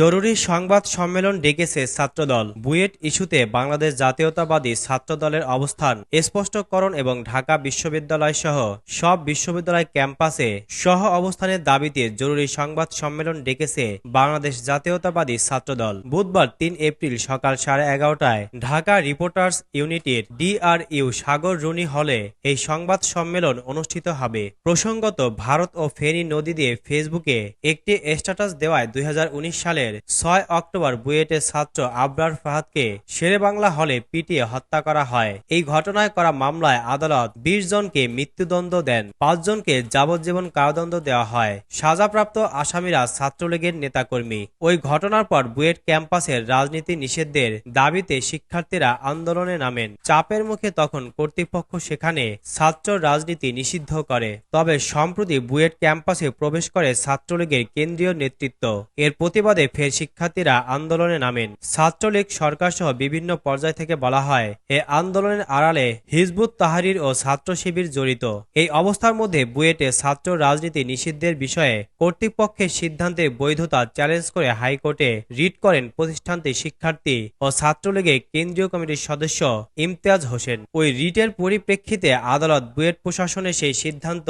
জরুরি সংবাদ সম্মেলন ডেকেছে ছাত্রদল। বুয়েট ইস্যুতে বাংলাদেশ জাতীয়তাবাদী ছাত্রদলের অবস্থান, স্পষ্টকরণ এবং ঢাকা বিশ্ববিদ্যালয় সহ সব বিশ্ববিদ্যালয় ক্যাম্পাসে সহ অবস্থানের দাবিতে জরুরি সংবাদ সম্মেলন ডেকেছে বাংলাদেশ জাতীয়তাবাদী ছাত্রদল। বুধবার তিন এপ্রিল সকাল সাড়ে এগারোটায় ঢাকা রিপোর্টার্স ইউনিটির ডিআরইউ সাগর রুনি হলে এই সংবাদ সম্মেলন অনুষ্ঠিত হবে। প্রসঙ্গত, ভারত ও ফেনী নদী দিয়ে ফেসবুকে একটি স্ট্যাটাস দেওয়ায় দুই উনিশ সালের ছয় অক্টোবর বুয়েটের ছাত্র আবরার ফাহাদকে শেরেবাংলা হলে পিটিয়ে হত্যা করা হয়। এই ঘটনায় করা মামলায় আদালত বিশ জনকে মৃত্যুদণ্ড দেন পাঁচজনকে যাবজ্জীবন কারাদণ্ড দেওয়া হয়। সাজাপ্রাপ্ত আসামিরা ছাত্রলীগের নেতাকর্মী। ওই ঘটনার পর বুয়েট ক্যাম্পাসের রাজনীতি নিষেধের দাবিতে শিক্ষার্থীরা আন্দোলনে নামেন। চাপের মুখে তখন কর্তৃপক্ষ সেখানে ছাত্র রাজনীতি নিষিদ্ধ করে। তবে সম্প্রতি বুয়েট ক্যাম্পাসে প্রবেশ করে ছাত্রলীগের কেন্দ্রীয় নেতৃত্ব। এর প্রতিবাদে ফের শিক্ষার্থীরা আন্দোলনে নামেন। ছাত্রলীগ সরকার সহ বিভিন্ন পর্যায় থেকে বলা হয়, এ আন্দোলনের আড়ালে হিজবুত তাহারির ও ছাত্র শিবির জড়িত। এই অবস্থার মধ্যে বুয়েটে ছাত্র রাজনীতি নিষিদ্ধের বিষয়ে কর্তৃপক্ষের সিদ্ধান্তের বৈধতা চ্যালেঞ্জ করে হাইকোর্টে রিট করেন প্রতিষ্ঠানটির শিক্ষার্থী ও ছাত্রলীগের কেন্দ্রীয় কমিটির সদস্য ইমতিয়াজ হোসেন। ওই রিটের পরিপ্রেক্ষিতে আদালত বুয়েট প্রশাসনের সেই সিদ্ধান্ত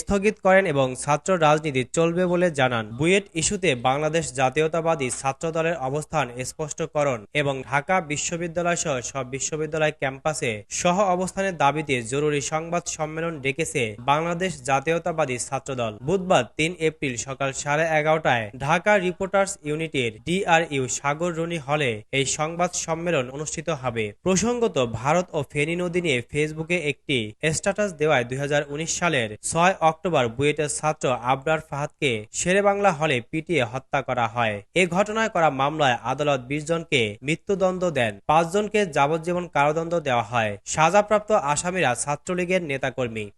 স্থগিত করেন এবং ছাত্র রাজনীতি চলবে বলে জানান। বুয়েট ইস্যুতে বাংলাদেশ জাতীয়তাবাদী ছাত্রদলের অবস্থান, স্পষ্টকরণ এবং ঢাকা বিশ্ববিদ্যালয় সহ সব বিশ্ববিদ্যালয় ক্যাম্পাসে সহ অবস্থানের দাবিতে জরুরি সংবাদ সম্মেলন ডেকেছে বাংলাদেশ জাতীয়তাবাদী ছাত্রদল। বুধবার তিন এপ্রিল সকাল সাড়ে এগারোটায় ঢাকা রিপোর্টার্স ইউনিটির ডিআরইউ সাগর রনি হলে এই সংবাদ সম্মেলন অনুষ্ঠিত হবে। প্রসঙ্গত, ভারত ও ফেনী নদী নিয়ে ফেসবুকে একটি স্ট্যাটাস দেওয়ায় দুই হাজার উনিশ সালের ছয় অক্টোবর বুয়েটের ছাত্র আবরার ফাহাদকে শেরেবাংলা হলে পিটিয়ে হত্যা করা হয়। এ ঘটনায় করা মামলায় আদালত বিশ জনকে মৃত্যুদণ্ড দেন পাঁচজনকে যাবজ্জীবন কারাদণ্ড দেওয়া হয়। সাজাপ্রাপ্ত আসামিরা ছাত্রলীগের নেতাকর্মী।